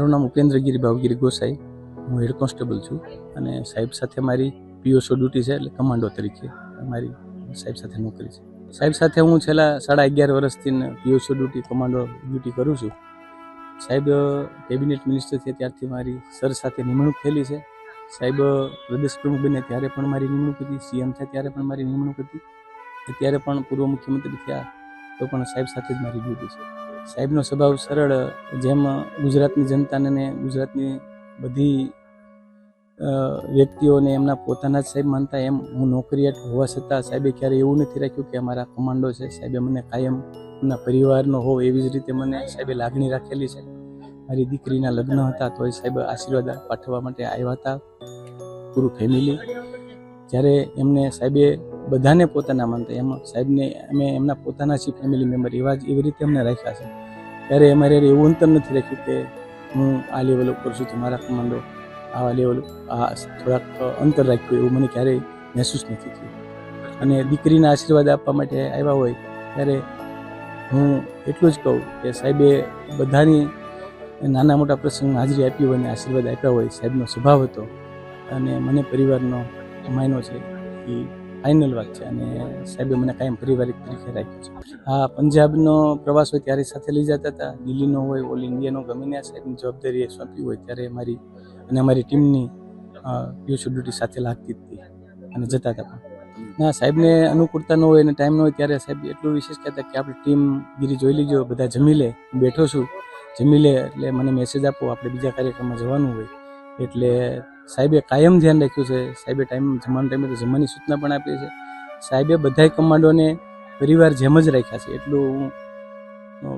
મારું નામ ઉપેન્દ્રગીરી ભાવગીરી ગોસાઈ. હું હેડ કોન્સ્ટેબલ છું અને સાહેબ સાથે મારી પીઓસો ડ્યુટી છે એટલે કમાન્ડો તરીકે મારી સાહેબ સાથે નોકરી છે. સાહેબ સાથે હું છેલ્લા સાડા અગિયાર વર્ષથી પીઓસો ડ્યુટી, કમાન્ડો ડ્યુટી કરું છું. સાહેબ કેબિનેટ મિનિસ્ટર છે ત્યારથી મારી સર સાથે નિમણૂક થયેલી છે. સાહેબ પ્રદેશ પ્રમુખ બન્યા ત્યારે પણ મારી નિમણૂક હતી. સીએમ થયા ત્યારે પણ મારી નિમણૂક હતી. અત્યારે પણ પૂર્વ મુખ્યમંત્રી થયા તો પણ સાહેબ સાથે જ મારી ડ્યુટી છે. સાહેબનો સ્વભાવ સરળ, જેમ ગુજરાતની જનતાને ને ગુજરાતની બધી વ્યક્તિઓને એમના પોતાના જ સાહેબ માનતા, એમ હું નોકરીયાત હોવા છતાં સાહેબે ક્યારેય એવું નથી રાખ્યું કે અમારા કમાન્ડો છે, સાહેબે મને કાયમ એમના પરિવારનો હોવ એવી જ રીતે મને સાહેબે લાગણી રાખેલી છે. મારી દીકરીના લગ્ન હતા તોય સાહેબ આશીર્વાદ પાઠવવા માટે આવ્યા હતા, પૂરું ફેમિલી જ્યારે એમને સાહેબે બધાને પોતાના માનતા એમાં સાહેબને અમે એમના પોતાના છીએ ફેમિલી મેમ્બર એવા જ એવી રીતે અમને રાખ્યા છે. ત્યારે અમારે એવું અંતર નથી રાખ્યું કે હું આ લેવલ ઉપર છું મારા કમાન્ડો આવા લેવલ આ થોડાક અંતર રાખ્યું એવું મને ક્યારેય મહેસૂસ નથી થયું. અને દીકરીના આશીર્વાદ આપવા માટે આવ્યા હોય, ત્યારે હું એટલું જ કહું કે સાહેબે બધાની નાના મોટા પ્રસંગમાં હાજરી આપી હોય અને આશીર્વાદ આપ્યા હોય, સાહેબનો સ્વભાવ હતો અને મને પરિવારનો માયનો છે. એ ફાઇનલ વાત છે અને સાહેબે મને કાયમ પારિવારિક તરીકે રાખ્યું છે. હા પંજાબનો પ્રવાસ હોય ત્યારે સાથે લઈ જતા હતા, દિલ્હીનો હોય, ઓલ ઇન્ડિયાનો ગમીને આ સાહેબની જવાબદારી સોંપી હોય ત્યારે મારી અને અમારી ટીમની પીયુષ ડ્યુટી સાથે લાગતી હતી અને જતા હતા ના, સાહેબને અનુકૂળતા ન હોય અને ટાઈમ ન હોય ત્યારે સાહેબ એટલું વિશેષ કહેતા કે આપણે ટીમ ગીરી જોઈ લીજો, બધા જમી લે બેઠો છું, જમી લે એટલે મને મેસેજ આપો, આપણે બીજા કાર્યક્રમમાં જવાનું હોય. એટલે સાહેબે કાયમ ધ્યાન રાખ્યું છે. સાહેબે ટાઈમ જમવાના ટાઈમે તો જમવાની સૂચના પણ આપી છે. સાહેબે બધાય કમાન્ડોને પરિવાર જેમ જ રાખ્યા છે. એટલું હું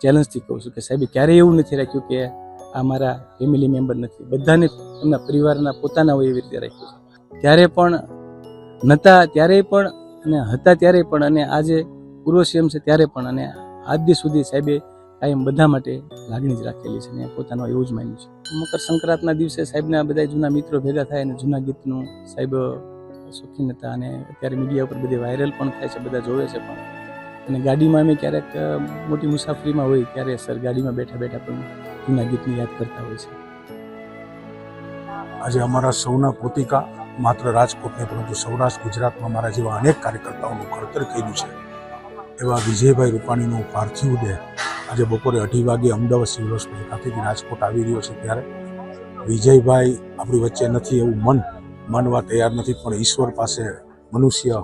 ચેલેન્જથી કહું છું કે સાહેબે ક્યારેય એવું નથી રાખ્યું કે આ મારા ફેમિલી મેમ્બર નથી. બધાને એમના પરિવારના પોતાના હોય એવી રીતે રાખ્યું છે. ત્યારે પણ નહોતા ત્યારે પણ અને હતા ત્યારે પણ અને આજે પૂર્વ સીએમ છે ત્યારે પણ અને આજ સુધી સાહેબે કાયમ બધા માટે લાગણી જ રાખેલી છે ને પોતાનો એવું જ માન્યું છે. મકર સંક્રાંતના દિવસે સાહેબના બધા જૂના મિત્રો ભેગા થાય અને જૂના ગીતનું સાહેબ શોખીન હતા અને અત્યારે મીડિયા ઉપર બધી વાયરલ પણ થાય છે, બધા જોવે છે પણ. અને ગાડીમાં અમે ક્યારેક મોટી મુસાફરીમાં હોય ત્યારે સર ગાડીમાં બેઠા બેઠા પણ જૂના ગીતને યાદ કરતા હોય છે. આજે અમારા સૌના પોતિકા માત્ર રાજકોટ નહીં પરંતુ સૌરાષ્ટ્ર, ગુજરાતમાં મારા જેવા અનેક કાર્યકર્તાઓનું ઘડતર કર્યું છે. એવા વિજયભાઈ રૂપાણીનું પાર્થિવ દેહ આજે બપોરે અઢી વાગે અમદાવાદ સિવિલ હોસ્પિટલ ખાતેથી રાજકોટ આવી રહ્યો છે ત્યારે વિજયભાઈ આપણી વચ્ચે નથી એવું મન, માનવા તૈયાર નથી, પણ ઈશ્વર પાસે મનુષ્ય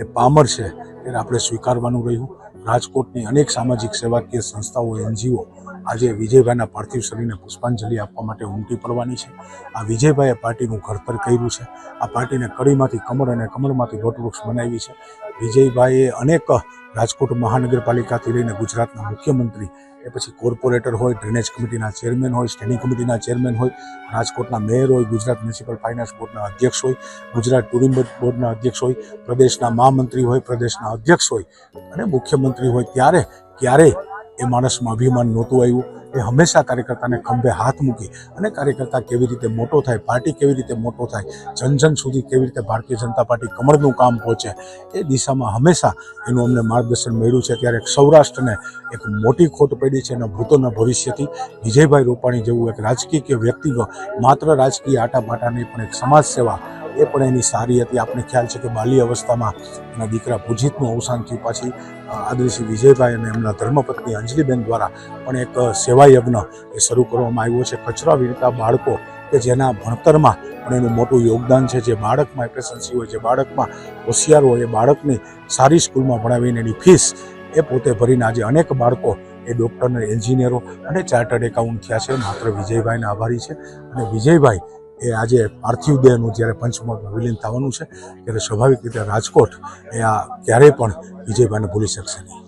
એ પામર છે એને આપણે સ્વીકારવાનું રહ્યું. રાજકોટની અનેક સામાજિક સેવાકીય સંસ્થાઓ, એનજીઓ આજે વિજયભાઈના પાર્થિવ શરીરને પુષ્પાંજલિ આપવા માટે ઉમટી પડવાની છે. આ વિજયભાઈએ પાર્ટીનું ઘડતર કર્યું છે. આ પાર્ટીને કડીમાંથી કમર અને કમરમાંથી વટવૃક્ષ બનાવી છે. વિજયભાઈએ અનેક રાજકોટ મહાનગરપાલિકાથી લઈને ગુજરાતના મુખ્યમંત્રી, એ પછી કોર્પોરેટર હોય, ડ્રેનેજ કમિટીના ચેરમેન હોય, સ્ટેન્ડિંગ કમિટીના ચેરમેન હોય, રાજકોટના મેયર હોય, ગુજરાત મ્યુનિસિપલ ફાઇનાન્સ બોર્ડના અધ્યક્ષ હોય, ગુજરાત ટુરિઝમ બોર્ડના અધ્યક્ષ હોય, પ્રદેશના મહામંત્રી હોય, પ્રદેશના અધ્યક્ષ હોય અને મુખ્યમંત્રી હોય ત્યારે ક્યારેય એ માણસમાં અભિમાન નહોતું આવ્યું? એ હંમેશા કાર્યકર્તાને ખંભે હાથ મૂકી અને કાર્યકર્તા કેવી રીતે મોટો થાય, પાર્ટી કેવી રીતે મોટો થાય, જન જન સુધી કેવી રીતે ભારતીય જનતા પાર્ટી કમળનું કામ પહોંચે, એ દિશામાં હંમેશા એનું અમને માર્ગદર્શન મળ્યું છે. ત્યારે સૌરાષ્ટ્રને એક મોટી ખોટ પડી છે એના ભૂતોના ભવિષ્યથી. વિજયભાઈ રૂપાણી જેવું એક રાજકીય વ્યક્તિત્વ, માત્ર રાજકીય આટાપાટા નહીં પણ એક સમાજ સેવા એ પણ એની સારી હતી. આપણે ખ્યાલ છે કે બાલ્ય અવસ્થામાં એના દીકરા પૂજિતનું અવસાન થયું. પાછી આદર્શી વિજયભાઈ અને એમના ધર્મપત્ની અંજલિબેન દ્વારા પણ એક સેવા યજ્ઞ એ શરૂ કરવામાં આવ્યો છે. કચરા વીણતા બાળકો કે જેના ભણતરમાં પણ એનું મોટું યોગદાન છે. જે બાળકમાં એપ્રેસન્સી હોય, જે બાળકમાં હોશિયાર હોય, એ બાળકને સારી સ્કૂલમાં ભણાવીને એની ફીસ એ પોતે ભરીને આજે અનેક બાળકો એ ડૉક્ટર અને એન્જિનિયરો અને ચાર્ટર્ડ એકાઉન્ટ થયા છે. માત્ર વિજયભાઈને આભારી છે. અને વિજયભાઈ એ આજે પાર્થિવ દેહનું જ્યારે પંચમહાલમાં વિલીન થવાનું છે, ત્યારે સ્વાભાવિક રીતે રાજકોટ એ આ ક્યારેય પણ વિજયભાઈને ભૂલી શકશે નહીં.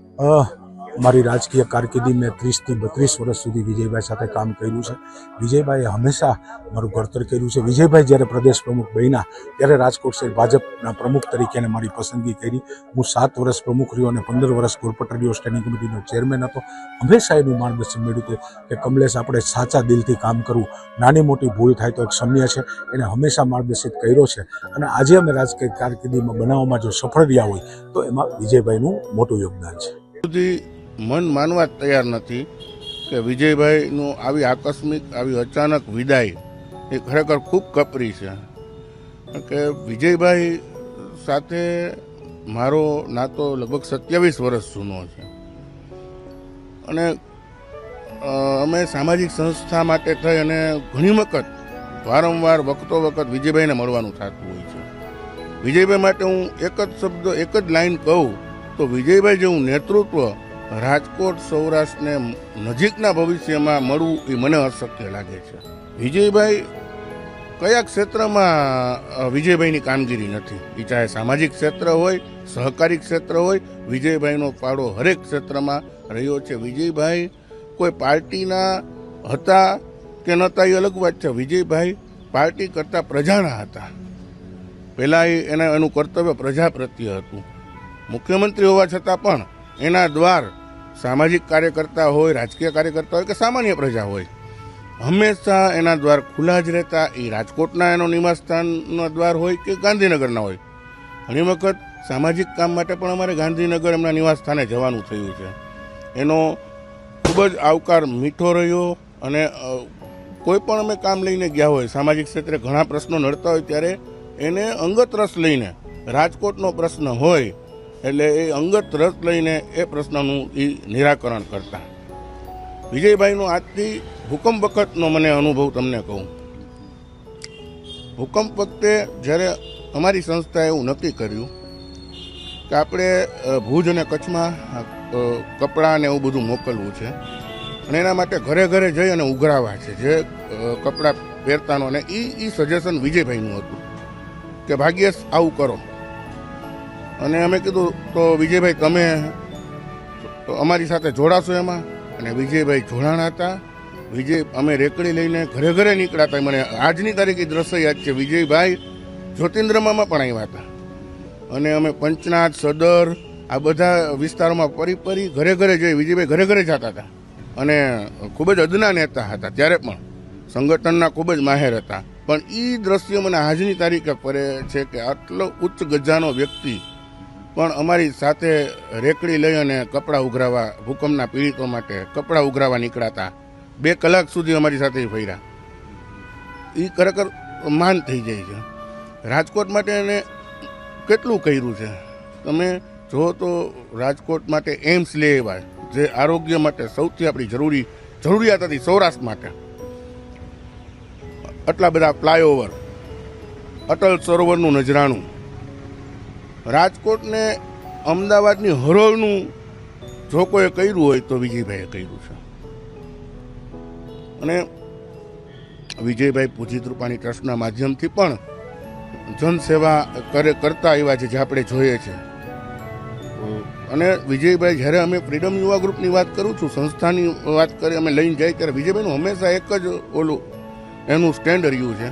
મારી રાજકીય કારકિર્દી મેં ત્રીસથી બત્રીસ વર્ષ સુધી વિજયભાઈ સાથે કામ કર્યું છે. વિજયભાઈએ હંમેશા મારું ઘડતર કર્યું છે. વિજયભાઈ જ્યારે પ્રદેશ પ્રમુખ બન્યા, ત્યારે રાજકોટ શહેર ભાજપના પ્રમુખ તરીકે એને મારી પસંદગી કરી. હું સાત વર્ષ પ્રમુખ રહ્યો અને પંદર વર્ષ કોર્પોરેટર રહ્યો સ્ટેન્ડિંગ કમિટીનો ચેરમેન હતો. હંમેશા એનું માર્ગદર્શન મળ્યું કે કમલેશ, આપણે સાચા દિલથી કામ કરવું. નાની મોટી ભૂલ થાય તો એક સમ્ય છે. એને હંમેશા માર્ગદર્શિત કર્યો છે. અને આજે અમે રાજકીય કારકિર્દીમાં બનાવવામાં જો સફળ રહ્યા હોય, તો એમાં વિજયભાઈનું મોટું યોગદાન છે. મન માનવા તૈયાર નથી કે વિજયભાઈનું આવી આકસ્મિક, આવી અચાનક વિદાય એ ખરેખર ખૂબ કપરી છે. કે વિજયભાઈ સાથે મારો નાતો લગભગ સત્યાવીસ વર્ષ જૂનો છે. અને અમે સામાજિક સંસ્થા માટે થઈ અને ઘણી વખત, વારંવાર, વખતો વખત વિજયભાઈને મળવાનું થતું હોય છે. વિજયભાઈ માટે હું એક જ શબ્દ, એક જ લાઈન કહું, તો વિજયભાઈ જેવું નેતૃત્વ રાજકોટ સૌરાષ્ટ્રને નજીકના ભવિષ્યમાં મળવું એ મને અશક્ય લાગે છે. વિજયભાઈ, કયા ક્ષેત્રમાં વિજયભાઈની કામગીરી નથી? એ ચાહે સામાજિક ક્ષેત્ર હોય, સહકારી ક્ષેત્ર હોય, વિજયભાઈનો ફાળો હરેક ક્ષેત્રમાં રહ્યો છે. વિજયભાઈ કોઈ પાર્ટીના હતા કે નહોતા એ અલગ વાત છે. વિજયભાઈ પાર્ટી કરતાં પ્રજાના હતા. પહેલાં એ એના એનું કર્તવ્ય પ્રજા પ્રત્યે હતું. મુખ્યમંત્રી હોવા છતાં પણ એના દ્વાર સામાજિક કાર્યકર્તા હોય, રાજકીય કાર્યકર્તા હોય કે સામાન્ય પ્રજા હોય, હંમેશા એના દ્વાર ખુલ્લા જ રહેતા. એ રાજકોટના એનો નિવાસસ્થાનનો દ્વાર હોય કે ગાંધીનગરના હોય. ઘણી વખત સામાજિક કામ માટે પણ અમારે ગાંધીનગર એમના નિવાસસ્થાને જવાનું થયું છે. એનો ખૂબ જ આવકાર મીઠો રહ્યો અને કોઈ પણ અમે કામ લઈને ગયા હોય, સામાજિક ક્ષેત્રે ઘણા પ્રશ્નો નડતા હોય ત્યારે એને અંગત રસ લઈને રાજકોટનો પ્રશ્ન હોય એટલે એ અંગત રસ લઈને એ પ્રશ્નનું એ નિરાકરણ કરતા. વિજયભાઈનો આજથી ભૂકંપ વખતનો મને અનુભવ તમને કહું. ભૂકંપ વખતે જ્યારે અમારી સંસ્થાએ એવું નક્કી કર્યું કે આપણે ભુજ અને કચ્છમાં કપડાં ને એવું બધું મોકલવું છે. અને એના માટે ઘરે ઘરે જઈ અને ઉઘરાવા છે. જે કપડાં પહેરતાનો અને એ એ સજેશન વિજયભાઈનું હતું કે ભાગ્યેશ આવું કરો. અને અમે કીધું, તો વિજયભાઈ તમે તો અમારી સાથે જોડાશો એમાં? અને વિજયભાઈ જોડાણા હતા. વિજય, અમે રેકડી લઈને ઘરે ઘરે નીકળ્યા હતા. મને આજની તારીખે દ્રશ્ય યાદ છે. વિજયભાઈ જ્યોતિન્દ્રમામાં પણ આવ્યા હતા. અને અમે પંચનાથ સદર, આ બધા વિસ્તારોમાં ફરી ફરી ઘરે ઘરે જઈ વિજયભાઈ ઘરે ઘરે જતા હતા. અને ખૂબ જ અદના નેતા હતા ત્યારે પણ. સંગઠનના ખૂબ જ માહેર હતા. પણ એ દ્રશ્ય મને આજની તારીખે પડે છે કે આટલો ઉચ્ચ ગજાનો વ્યક્તિ પણ અમારી સાથે રેકડી લઈ અને કપડાં ઉઘરાવા, ભૂકંપના પીડિતો માટે કપડાં ઉઘરાવા નીકળાતા બે કલાક સુધી અમારી સાથે ફર્યા. એ ખરેખર માન થઈ જાય છે. રાજકોટ માટે એને કેટલું કર્યું છે? તમે જો તો રાજકોટ માટે એમ્સ લે એવા જે આરોગ્ય માટે સૌથી આપણી જરૂરી જરૂરિયાત હતી સૌરાષ્ટ્ર માટે. આટલા બધા ફ્લાયઓવર, અટલ સરોવરનું નજરાણું રાજકોટને અમદાવાદની હરોળનું જો કોઈએ કર્યું હોય તો વિજયભાઈએ કર્યું છે. અને વિજયભાઈ પૂજિત રૂપાણી ટ્રસ્ટના માધ્યમથી પણ જનસેવા કરે, કરતા એવા છે, જે આપણે જોઈએ છે. અને વિજયભાઈ, જ્યારે અમે ફ્રીડમ યુવા ગ્રુપની વાત કરું છું, સંસ્થાની વાત કરી, અમે લઈને જાય ત્યારે વિજયભાઈનું હંમેશા એક જ ઓલું એનું સ્ટેન્ડ રહ્યું છે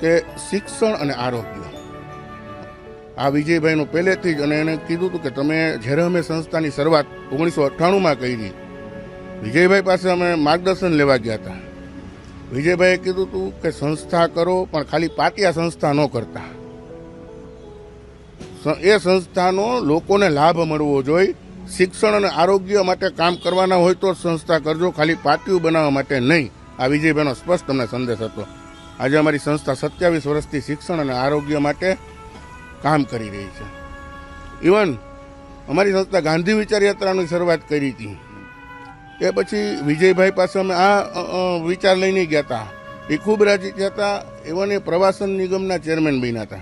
કે શિક્ષણ અને આરોગ્ય. આ વિજયભાઈનું પહેલેથી જ અને એને કીધું હતું કે તમે જ્યારે અમે સંસ્થાની શરૂઆત ઓગણીસો અઠ્ઠાણુંમાં કરી, વિજયભાઈ પાસે અમે માર્ગદર્શન લેવા ગયા હતા. વિજયભાઈએ કીધું હતું કે સંસ્થા કરો, પણ ખાલી પાટિયા સંસ્થા ન કરતા. એ સંસ્થાનો લોકોને લાભ મળવો જોઈએ. શિક્ષણ અને આરોગ્ય માટે કામ કરવાના હોય તો સંસ્થા કરજો, ખાલી પાટિયું બનાવવા માટે નહીં. આ વિજયભાઈનો સ્પષ્ટ તમને સંદેશ હતો. આજે અમારી સંસ્થા સત્યાવીસ વર્ષથી શિક્ષણ અને આરોગ્ય માટે કામ કરી રહી છે. ઇવન અમારી સંસ્થા ગાંધી વિચાર યાત્રાની શરૂઆત કરી હતી. એ પછી વિજયભાઈ પાસે અમે આ વિચાર લઈને ગયા હતા. એ ખૂબ રાજી થયા હતા. ઇવન એ પ્રવાસન નિગમના ચેરમેન બન્યા હતા.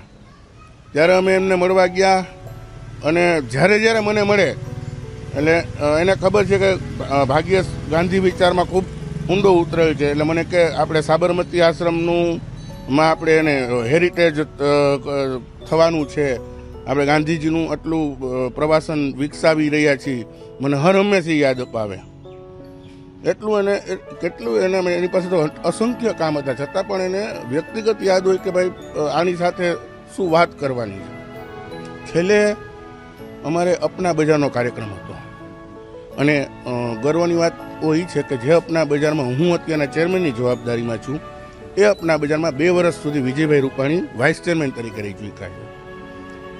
ત્યારે અમે એમને મળવા ગયા અને જ્યારે જ્યારે મને મળે એટલે એને ખબર છે કે અ, ભાગ્યેશ ગાંધી વિચારમાં ખૂબ ઊંડો ઉતરેલ છે. એટલે મને કે આપણે સાબરમતી આશ્રમનું માં આપણે એને હેરિટેજ થવાનું છે. આપણે ગાંધીજીનું આટલું પ્રવાસન વિકસાવી રહ્યા છીએ. મને હર હંમેશા યાદ અપાવે. એટલું એને કેટલું એને એની પાસે તો અસંખ્ય કામ હતા. છતાં પણ એને વ્યક્તિગત યાદ હોય કે ભાઈ આની સાથે શું વાત કરવાની છે. છેલ્લે અમારે અપના બજારનો કાર્યક્રમ હતો. અને ગર્વની વાત એ છે કે જે અપના બજારમાં હું અત્યારના ચેરમેનની જવાબદારીમાં છું એ અપના બજારમાં બે વર્ષ સુધી વિજયભાઈ રૂપાણી વાઇસ ચેરમેન તરીકે રહી ચૂક્યા છે.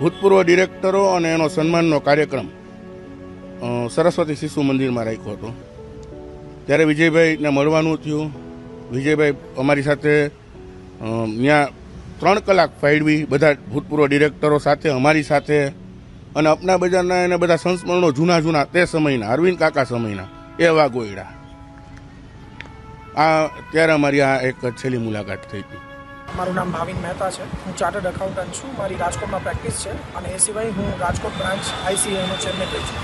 ભૂતપૂર્વ ડિરેક્ટરો અને એનો સન્માનનો કાર્યક્રમ સરસ્વતી શિશુ મંદિરમાં રાખ્યો હતો. ત્યારે વિજયભાઈને મળવાનું થયું. વિજયભાઈ અમારી સાથે ત્યાં ત્રણ કલાક ફાળવી બધા ભૂતપૂર્વ ડિરેક્ટરો સાથે, અમારી સાથે, અને અપના બજારના એને બધા સંસ્મરણો જૂના જૂના, તે સમયના, અરવિંદ કાકા સમયના, એવા ગોયડા. આ ત્યારે અમારી આ એક છેલ્લી મુલાકાત થઈ હતી મારું નામ ભાવિન મહેતા છે. હું ચાર્ટર્ડ એકાઉન્ટન્ટ છું. મારી રાજકોટમાં પ્રેક્ટિસ છે અને એ સિવાય હું રાજકોટ બ્રાન્ચ આઈસીઆઈનો ચેરમેન રહી છું.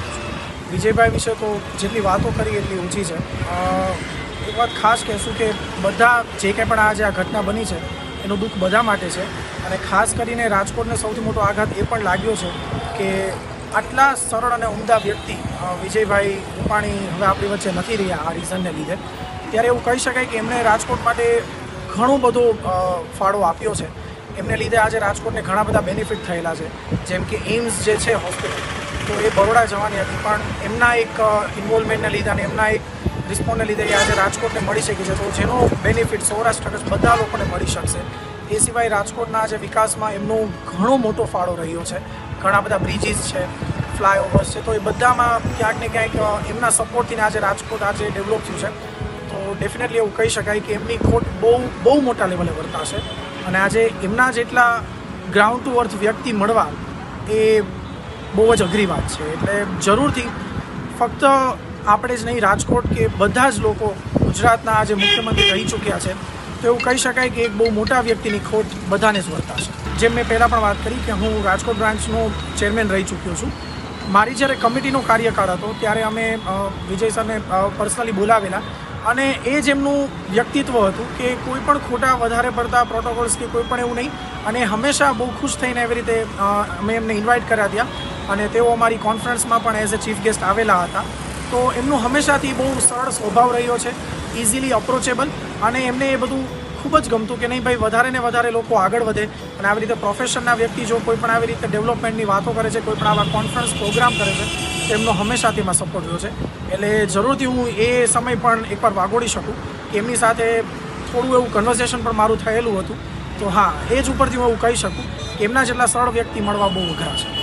વિજયભાઈ વિશે તો જેટલી વાતો કરી એટલી ઊંચી છે. એક વાત ખાસ કહેશું કે બધા જે કંઈ પણ આજે આ ઘટના બની છે, એનું દુઃખ બધા માટે છે. અને ખાસ કરીને રાજકોટને સૌથી મોટો આઘાત એ પણ લાગ્યો છે કે આટલા સરળ અને ઉમદા વ્યક્તિ વિજયભાઈ રૂપાણી હવે આપણી વચ્ચે નથી રહ્યા આ રીઝનને લીધે. ત્યારે એવું કહી શકાય કે એમણે રાજકોટ માટે ઘણો બધો ફાળો આપ્યો છે. એમને લીધે આજે રાજકોટને ઘણા બધા બેનિફિટ થયેલા છે. જેમ કે એમ્સ જે છે હોસ્પિટલ તો એ બરોડા જવાની હતી. પણ એમના એક ઇન્વોલ્વમેન્ટને લીધે અને એમના એક રિસ્પોન્ડને લીધે એ આજે રાજકોટને મળી શકી છે. તો જેનો બેનિફિટ સૌરાષ્ટ્ર કચ્છ બધા લોકોને મળી શકશે. એ સિવાય રાજકોટના આજે વિકાસમાં એમનો ઘણો મોટો ફાળો રહ્યો છે. ઘણા બધા બ્રિજીસ છે ફ્લાયઓવર્સ છે. તો એ બધામાં ક્યાંક ને ક્યાંક એમના સપોર્ટથી આજે રાજકોટ આજે ડેવલપ થયું છે. ડેફિનેટલી એવું કહી શકાય કે એમની ખોટ બહુ બહુ મોટા લેવલે વર્તાશે. અને આજે એમના જેટલા ગ્રાઉન્ડ ટુ અર્થ વ્યક્તિ મળવા એ બહુ જ અઘરી વાત છે. એટલે જરૂરથી ફક્ત આપણે જ નહીં, રાજકોટ કે બધા જ લોકો ગુજરાતના આજે મુખ્યમંત્રી રહી ચૂક્યા છે, તો એવું કહી શકાય કે એક બહુ મોટા વ્યક્તિની ખોટ બધાને જ વર્તાશે. જેમ મેં પહેલાં પણ વાત કરી કે હું રાજકોટ બ્રાન્ચનો ચેરમેન રહી ચૂક્યો છું. મારી જ્યારે કમિટીનો કાર્યકાળ હતો, ત્યારે અમે વિજય સરને પર્સનલી બોલાવેલા. અને એ જ એમનું વ્યક્તિત્વ હતું કે કોઈ પણ ખોટા વધારે પડતા પ્રોટોકોલ્સ કે કોઈ પણ એવું નહીં. અને હંમેશા બહુ ખુશ થઈને એવી રીતે અમે એમને ઇન્વાઇટ કર્યા ત્યાં. અને તેઓ અમારી કોન્ફરન્સમાં પણ એઝ અ ચીફ ગેસ્ટ આવેલા હતા. તો એમનું હંમેશાથી બહુ સરળ સ્વભાવ રહ્યો છે ઇઝીલી અપ્રોચેબલ અને એમને એ બધું ખૂબ જ ગમતું કે નહીં ભાઈ, વધારે ને વધારે લોકો આગળ વધે. અને આવી રીતે પ્રોફેશનના વ્યક્તિ જો કોઈ પણ આવી રીતે ડેવલપમેન્ટની વાતો કરે છે, કોઈ પણ આવા કોન્ફરન્સ પ્રોગ્રામ કરે છે તો હંમેશાથી હંમેશા તેમાં સપોર્ટ રહ્યો છે. એટલે જરૂરથી હું એ સમય પણ એકવાર વાગોડી શકું એમની સાથે થોડું એવું કન્વર્સેશન પણ મારું થયેલું હતું. તો હા, એ જ ઉપરથી હું એવું કહી શકું એમના જેટલા સરળ વ્યક્તિ મળવા બહુ અઘરા છે.